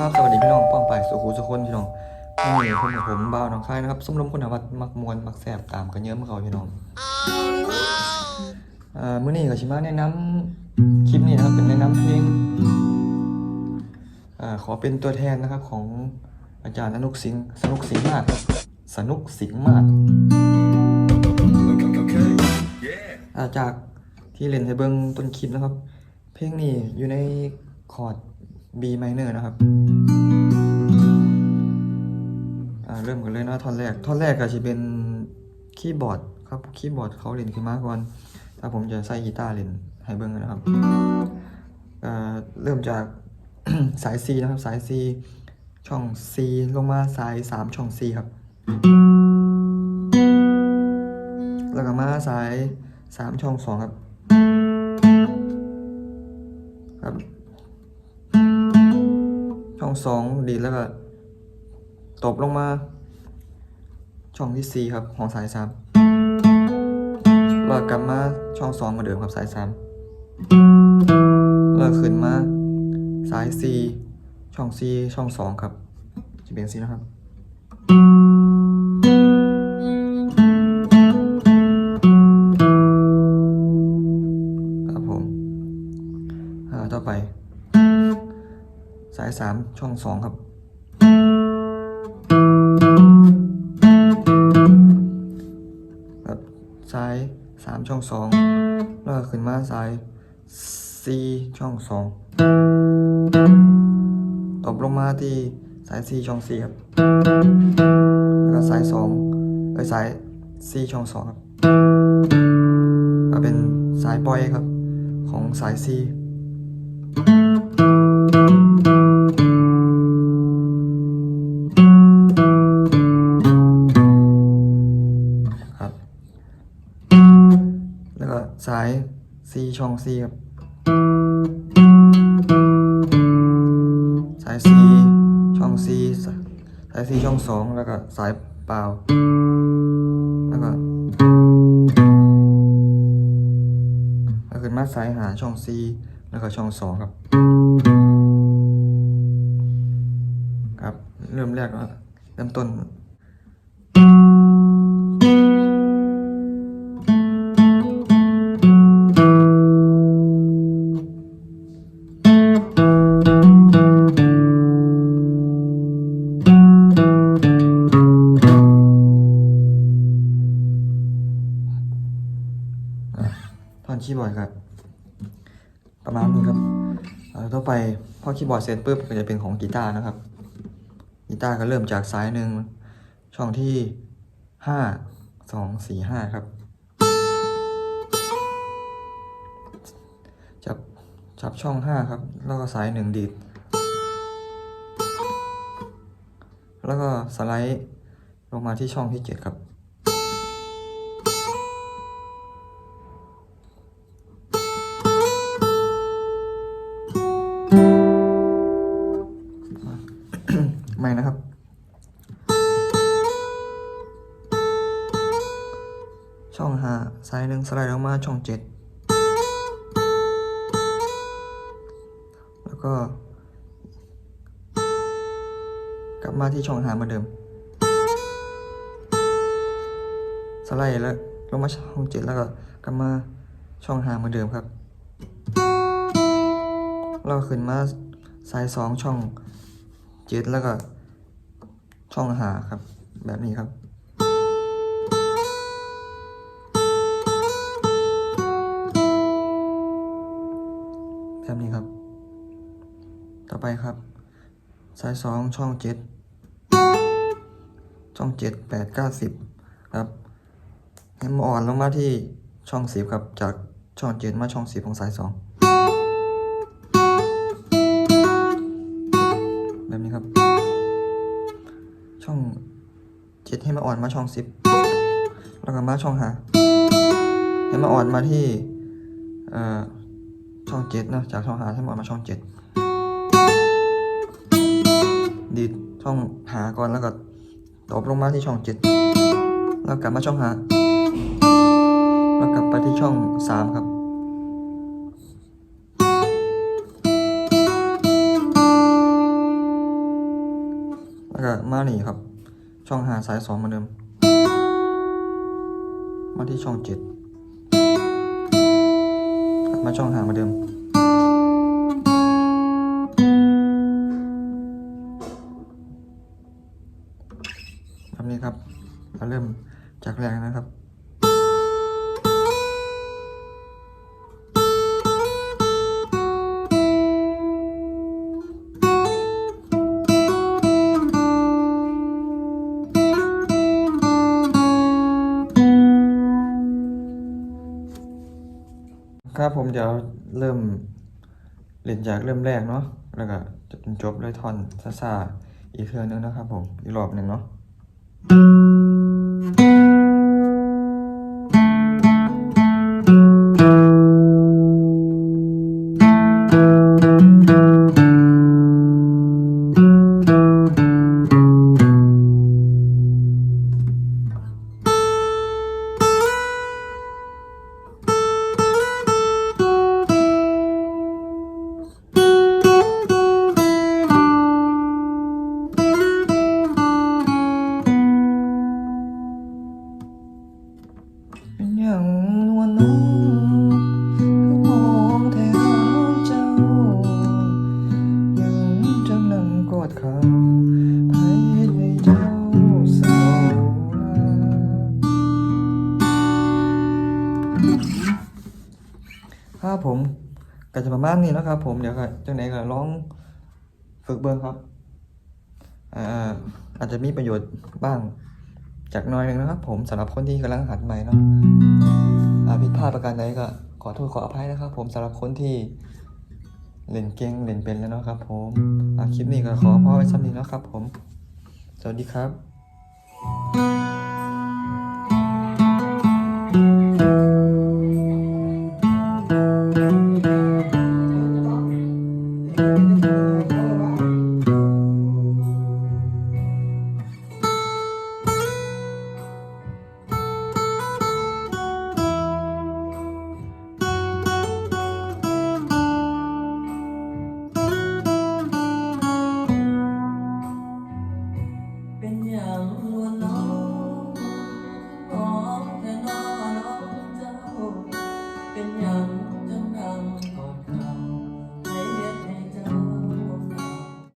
ครับสวัสดีพี่น้องป้องไปสุขุสุคนพี่น้องนี่ผมกับผมบ่าวน้องค่ายนะครับส้มลมคุณวัฒน์มักมวนมักแสบตามกันเยอะเมื่อเขาพี่น้องอ่ามื้อนี้ก็ชิมาแนะนำคลิปนี้นะครับเป็นแนะนำเพลงอ่าขอเป็นตัวแทนนะครับของอาจารย์อนุกสิงห์สนุกสิงห์มาศครับสนุกสิงห์มาศ Okay. Yeah. อ่าจากที่เล่นให้เบิ่งต้นคลิปนะครับ เพลงนี้อยู่ในคอร์ด B minor นะครับอ่าเริ่มกันเลยนะท่อนแรก ท่อนแรกก็จะเป็นคีย์บอร์ดครับคีย์บอร์ดเขาเล่นขึ้นมาก่อน ถ้าผมจะใส่กีตาร์เล่นให้เบิ่งนะครับเริ่มจากสาย C นะครับ สาย C ช่อง C ลงมาสาย 3 ช่อง C ครับ แล้วก็มาสาย 3 ช่อง 2 ครับ ครับ ช่องสองดีดแล้วก็ตบลงมา ช่องที่สี่ครับของสายสามแล้วกลับมาช่องสองเหมาเดิมครับสายสามแล้วขึ้นมาสายสี่ช่องสี่ช่องสองครับ จะเป็นสีนะครับครับผมอ่าต่อไป สายสามช่องสองครับ สายสามช่องสองแล้วก็ขึ้นมาสายสี่ช่องสองตบลงมาที่สายสี่ช่องสี่ครับ แล้วก็สายสองเอ้ยสายสี่ช่องสองครับ ก็เป็นสายปล่อยครับ ของสายซี อง C ครับ สาย C ช่อง C สาย C ช่อง2แล้วก็สายเปล่า แล้วก็แล้วขึ้นมาสายหาช่อง C แล้วก็ช่อง2ครับ ครับ เริ่มแรกก็เริ่มต้น คีย์บอร์ดครับ ประมาณนี้ครับเอ่อต่อไปพอคีย์บอร์ดเสร็จปุ๊บก็จะเป็นของกีตาร์นะครับกีตาร์ก็เริ่มจากซ้ายหนึ่งช่องที่ห้าสองสี่ห้าครับจับจับช่องห้าครับ แล้วก็สายหนึ่งดีด แล้วก็สไลด์ลงมาที่ช่องที่เจ็ดครับ ช่องหาซ้ายหนึ่งสไลด์ลงมาช่องเจ็ดแล้วก็ กลับมาที่ช่องหาเหมือนเดิม สไลด์แล้วลงมาช่องเจ็ดแล้วก็กลับมาช่องหาเหมือนเดิมครับ เราขึ้นมาสายสองช่องเจ็ดแล้วก็ช่องหาครับ แบบนี้ครับ แบบนี้ครับ ต่อไปครับ สายสองช่องเจ็ดช่องเจ็ดแปดเก้าสิบครับให้มาอ่อนลงมาที่ช่องสิบครับ จากช่องเจ็ดมาช่องสิบของสายสองแบบนี้ครับ ช่องเจ็ดให้มาอ่อนมาช่องสิบแล้วก็มาช่องหาให้มาอ่อนมาที่ เอ่อ ช่องเจ็ดนะจากช่องหาให้มาอ่อนมาช่องเจ็ดดีดช่องหาก่อนแล้วก็ตบลงมาที่ช่องเจ็ดแล้วกลับมาช่องหาแล้วกลับไปที่ช่องสามครับแล้วก็มาหนีครับ ช่องหาสายสองเหมือนเดิม มาที่ช่องเจ็ด มาช่องหาเหมือนเดิม แบบนี้ครับเราเริ่มจากแรงนะครับ ครับผมเดี๋ยวเริ่มเล่นจากเริ่มแรกเนาะแล้วก็จะเป็นจบด้วยท่อนซาซาอีกเขื่อนึงนะครับผมอีกรอบหนึ่งเนาะ ประมาณนี้นะครับ ผมเดี๋ยวก็จังไหนก็ลองฝึกเบิ้งครับอ่าอาจจะมีประโยชน์บ้างจากน้อยหนึ่งนะครับ ผมสำหรับคนที่กำลังหัดใหม่เนาะผิดพลาดประการใดก็ขอโทษขออภัยนะครับ ผมสำหรับคนที่เล่นเก่งเล่นเป็นแล้วเนาะครับ ผมคลิปนี้ก็ขอพ่อไว้ซ้ำนี้เนาะครับ ผม สวัสดีครับ Thank you.